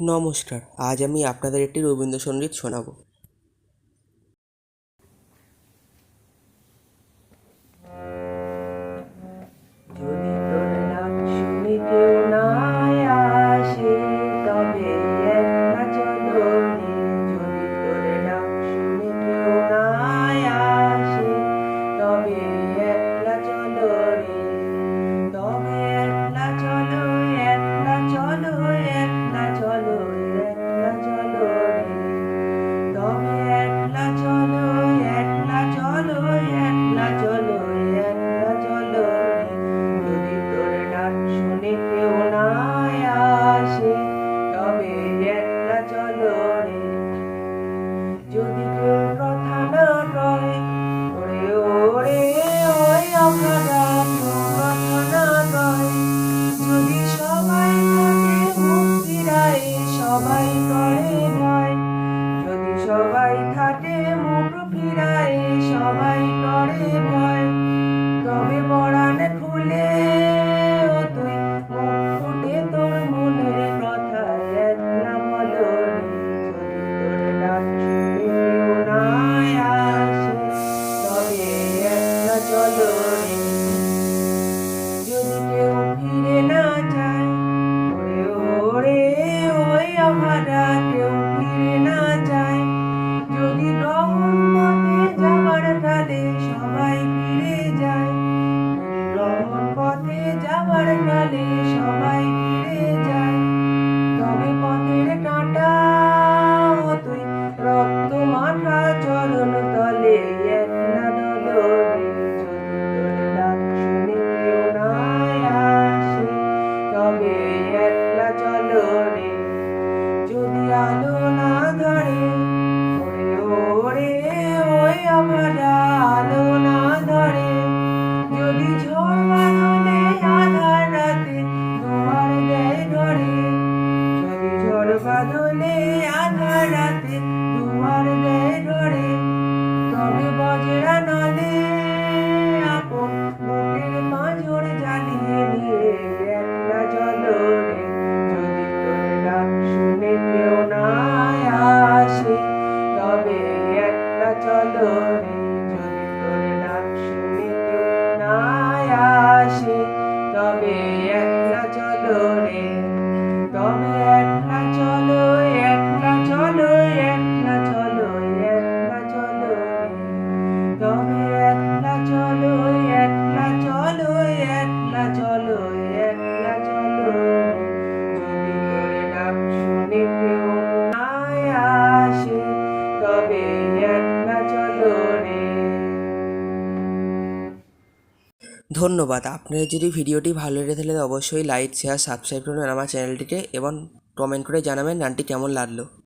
নমস্কার আজ আমি আপনাদের একটি রবীন্দ্রসঙ্গীত শোনাবো। বাদলে আধারাতে তোমার দে তবে বজরা নদে আপন বুকের জ্বালিয়ে নিয়ে একলা জলরে যদি তোর ডাক শুনে কেউ না আসে, তবে একলা চলো। ধন্যবাদ। আপনারা যদি ভিডিওটি ভালো লেগে থাকলে অবশ্যই লাইক শেয়ার সাবস্ক্রাইব করবেন আমার চ্যানেলটিকে এবং কমেন্ট করে জানাবেন গানটি কেমন লাগল।